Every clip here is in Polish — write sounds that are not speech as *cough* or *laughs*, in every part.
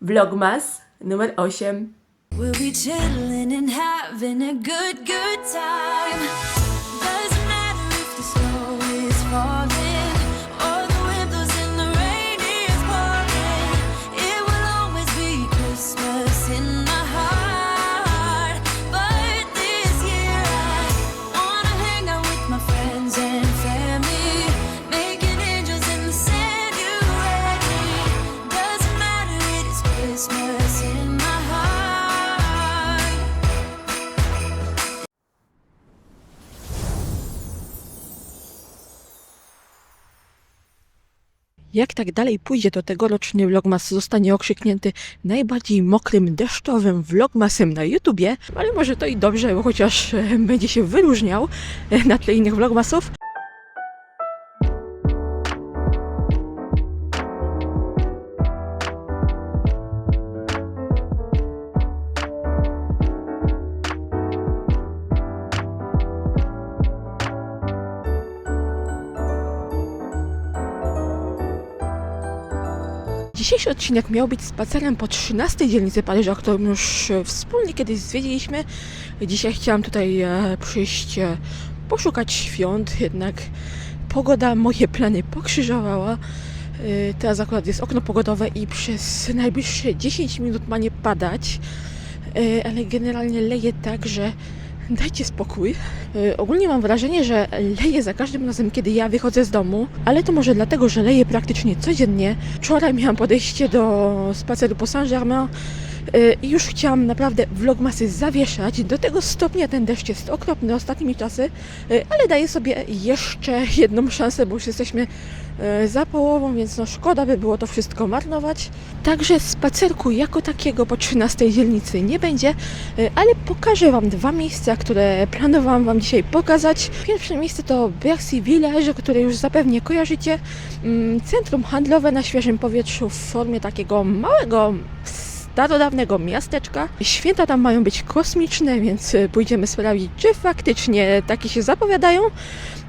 Vlogmas numer 8. We'll be chilling and having a good, good time. Jak tak dalej pójdzie, to tegoroczny vlogmas zostanie okrzyknięty najbardziej mokrym, deszczowym vlogmasem na YouTubie, ale może to i dobrze, bo chociaż e, będzie się wyróżniał e, na tle innych vlogmasów. Dzisiejszy odcinek miał być spacerem po 13 dzielnicy Paryża, którą już e, wspólnie kiedyś zwiedziliśmy. Dzisiaj chciałam tutaj e, przyjść, e, poszukać świąt, jednak pogoda moje plany pokrzyżowała. Teraz akurat jest okno pogodowe i przez najbliższe 10 minut ma nie padać, ale generalnie leje tak, że dajcie spokój. E, Ogólnie mam wrażenie, że leje za każdym razem, kiedy ja wychodzę z domu, ale to może dlatego, że leje praktycznie codziennie. Wczoraj miałam podejście do spaceru po Saint-Germain e, i już chciałam naprawdę vlogmasy zawieszać. Do tego stopnia ten deszcz jest okropny ostatnimi czasy, e, ale daję sobie jeszcze jedną szansę, bo już jesteśmy za połową, więc no szkoda by było to wszystko marnować. Także spacerku jako takiego po 13 dzielnicy nie będzie, e, ale pokażę Wam dwa miejsca, które planowałam Wam dzisiaj pokazać. Pierwsze miejsce to Bercy Village, które już zapewnie kojarzycie. Mm, Centrum handlowe na świeżym powietrzu w formie takiego małego starodawnego miasteczka. Święta tam mają być kosmiczne, więc e, pójdziemy sprawdzić, czy faktycznie takie się zapowiadają.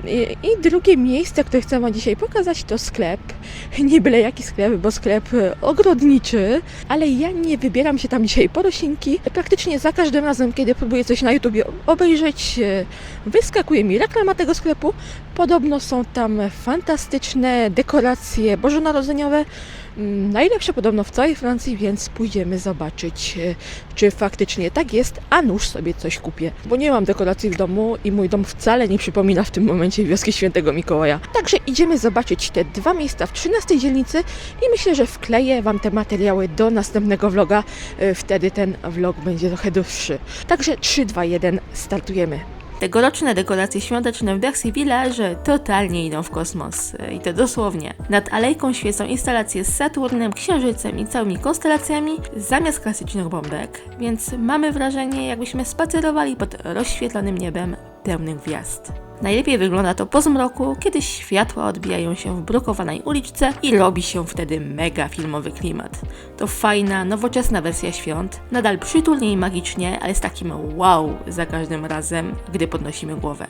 I, drugie miejsce, które chcę Wam dzisiaj pokazać, to sklep. *laughs* Nie byle jaki sklep, bo sklep e, ogrodniczy, ale ja nie wybieram się tam dzisiaj po roślinki. Praktycznie za każdym razem, kiedy próbuję coś na YouTubie obejrzeć, e, wyskakuje mi reklama tego sklepu. Podobno są tam fantastyczne dekoracje bożonarodzeniowe. Mm, Najlepsze podobno w całej Francji, więc pójdziemy zobaczyć, e, czy faktycznie tak jest, a nuż sobie coś kupię. Bo nie mam dekoracji w domu i mój dom wcale nie przypomina w tym momencie wioski świętego Mikołaja. Także idziemy zobaczyć te dwa miejsca w 13 dzielnicy i myślę, że wkleję Wam te materiały do następnego vloga. E, Wtedy ten vlog będzie trochę dłuższy. Także 3, 2, 1, startujemy. Tegoroczne dekoracje świąteczne w Bercy Village totalnie idą w kosmos. I to dosłownie. Nad alejką świecą instalacje z Saturnem, Księżycem i całymi konstelacjami zamiast klasycznych bombek, więc mamy wrażenie, jakbyśmy spacerowali pod rozświetlonym niebem pełnym gwiazd. Najlepiej wygląda to po zmroku, kiedy światła odbijają się w brukowanej uliczce i robi się wtedy mega filmowy klimat. To fajna, nowoczesna wersja świąt, nadal przytulnie i magicznie, ale z takim wow za każdym razem, gdy podnosimy głowę.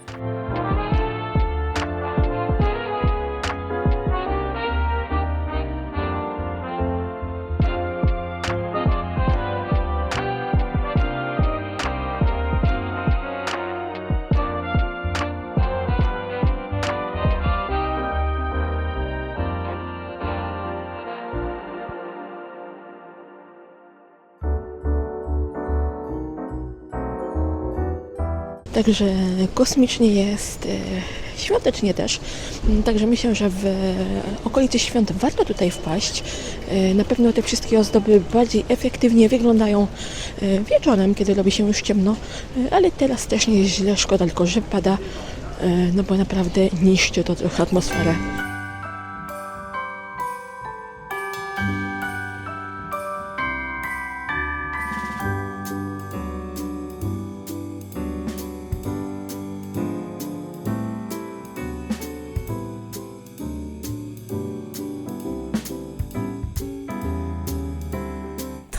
Także kosmicznie jest, e, świątecznie też. Mm, Także myślę, że w e, okolicy świąt warto tutaj wpaść. E, Na pewno te wszystkie ozdoby bardziej efektywnie wyglądają wieczorem, kiedy robi się już ciemno, ale teraz też nie jest źle, szkoda tylko, że pada, no bo naprawdę niszczy to trochę atmosferę.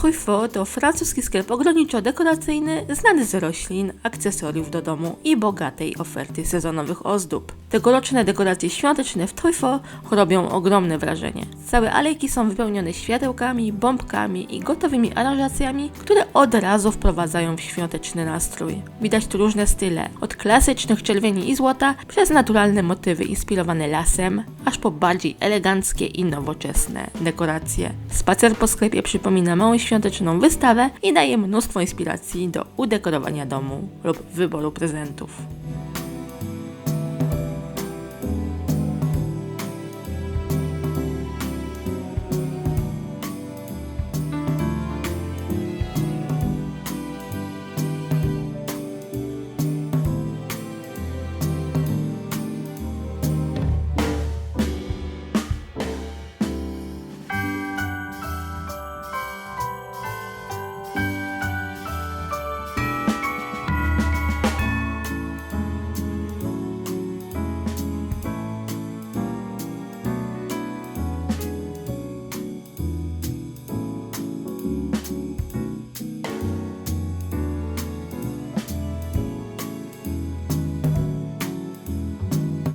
Truffaut to francuski sklep ogrodniczo-dekoracyjny znany z roślin, akcesoriów do domu i bogatej oferty sezonowych ozdób. Tegoroczne dekoracje świąteczne w Truffaut robią ogromne wrażenie. Całe alejki są wypełnione światełkami, bombkami i gotowymi aranżacjami, które od razu wprowadzają w świąteczny nastrój. Widać tu różne style, od klasycznych czerwieni i złota, przez naturalne motywy inspirowane lasem, aż po bardziej eleganckie i nowoczesne dekoracje. Spacer po sklepie przypomina małą świąteczną wystawę i daje mnóstwo inspiracji do udekorowania domu lub wyboru prezentów.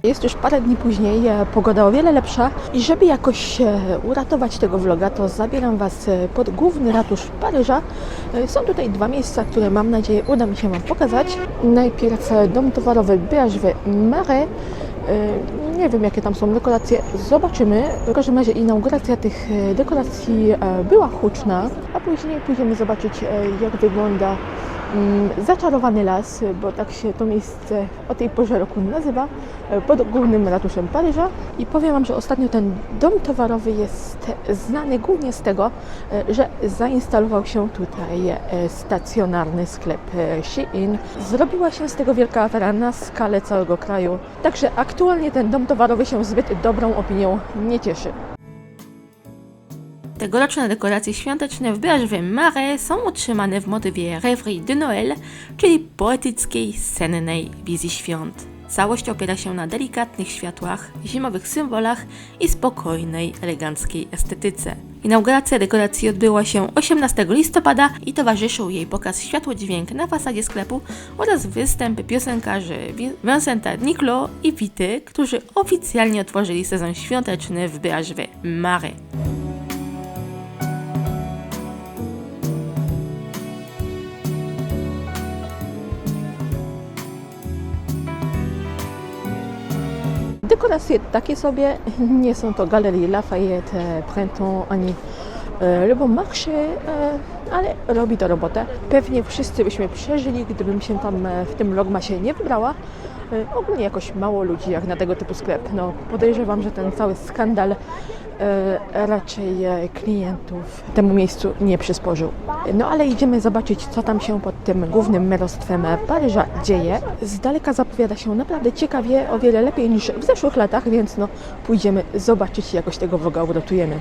Jest już parę dni później, e, pogoda o wiele lepsza i żeby jakoś e, uratować tego vloga, to zabieram Was e, pod główny ratusz Paryża. Są tutaj dwa miejsca, które mam nadzieję uda mi się Wam pokazać. Najpierw dom towarowy BHV Marais. Nie wiem jakie tam są dekoracje, zobaczymy. W każdym razie inauguracja tych dekoracji była huczna, a później pójdziemy zobaczyć jak wygląda Zaczarowany las, bo tak się to miejsce o tej porze roku nazywa, e, pod głównym ratuszem Paryża. I powiem Wam, że ostatnio ten dom towarowy jest znany głównie z tego, e, że zainstalował się tutaj e, stacjonarny sklep Shein. Zrobiła się z tego wielka afera na skalę całego kraju. Także aktualnie ten dom towarowy się zbyt dobrą opinią nie cieszy. Tegoroczne dekoracje świąteczne w BHV Marais są utrzymane w motywie Rêverie de Noël, czyli poetyckiej, sennej wizji świąt. Całość opiera się na delikatnych światłach, zimowych symbolach i spokojnej, eleganckiej estetyce. Inauguracja dekoracji odbyła się 18 listopada i towarzyszył jej pokaz światłodźwięk na fasadzie sklepu oraz występ piosenkarzy Vin- Vincenta Niclot i Wity, którzy oficjalnie otworzyli sezon świąteczny w BHV Marais. Dekoracje takie sobie, *laughs* nie są to galerie Lafayette, Printemps ani e, Bon Marché, e, ale robi to robotę. Pewnie wszyscy byśmy przeżyli, gdybym się tam e, w tym Logmasie nie wybrała. E, Ogólnie jakoś mało ludzi jak na tego typu sklep. No, podejrzewam, że ten cały skandal e, raczej e, klientów temu miejscu nie przysporzył. No ale idziemy zobaczyć, co tam się pod tym głównym merostwem Paryża dzieje. Z daleka zapowiada się naprawdę ciekawie, o wiele lepiej niż w zeszłych latach, więc no pójdziemy zobaczyć jakoś tego vloga uratujemy.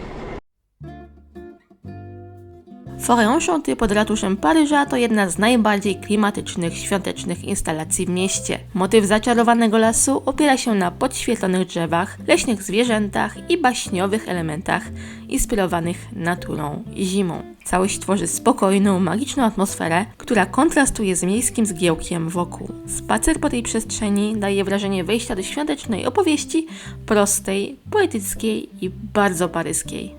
Forêt Enchantée pod ratuszem Paryża to jedna z najbardziej klimatycznych świątecznych instalacji w mieście. Motyw zaczarowanego lasu opiera się na podświetlonych drzewach, leśnych zwierzętach i baśniowych elementach inspirowanych naturą i zimą. Całość tworzy spokojną, magiczną atmosferę, która kontrastuje z miejskim zgiełkiem wokół. Spacer po tej przestrzeni daje wrażenie wejścia do świątecznej opowieści, prostej, poetyckiej i bardzo paryskiej.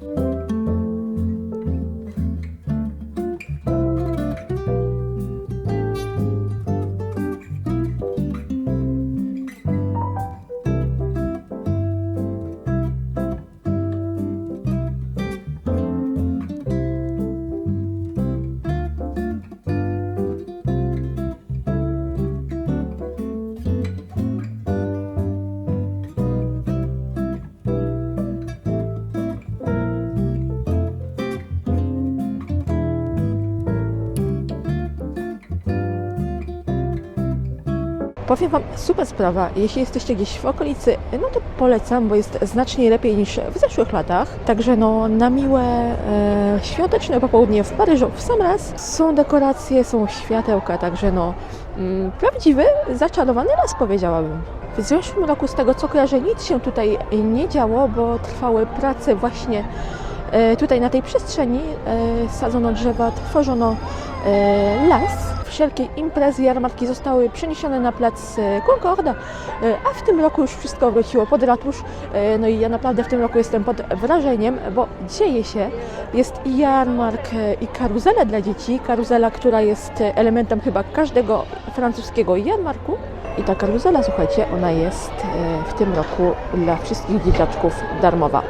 Powiem Wam, super sprawa. Jeśli jesteście gdzieś w okolicy, no to polecam, bo jest znacznie lepiej niż w zeszłych latach. Także no, na miłe e, świąteczne popołudnie w Paryżu w sam raz są dekoracje, są światełka, także no mm, prawdziwy, zaczarowany las powiedziałabym. W zeszłym roku z tego co kojarzę nic się tutaj nie działo, bo trwały prace właśnie Tutaj na tej przestrzeni e, sadzono drzewa, tworzono e, las. Wszelkie imprezy, jarmarki zostały przeniesione na plac e, Concorda, e, a w tym roku już wszystko wróciło pod ratusz. E, No i ja naprawdę w tym roku jestem pod wrażeniem, bo dzieje się. Jest i jarmark, e, i karuzela dla dzieci. Karuzela, która jest e, elementem chyba każdego francuskiego jarmarku. I ta karuzela, słuchajcie, ona jest e, w tym roku dla wszystkich dzieciaczków darmowa.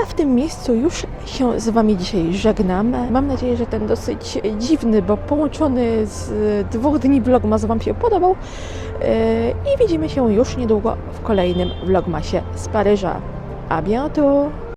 Ja w tym miejscu już się z Wami dzisiaj żegnam. Mam nadzieję, że ten dosyć dziwny, bo połączony z dwóch dni vlogmas Wam się podobał. Yy, I widzimy się już niedługo w kolejnym vlogmasie z Paryża. A bientôt!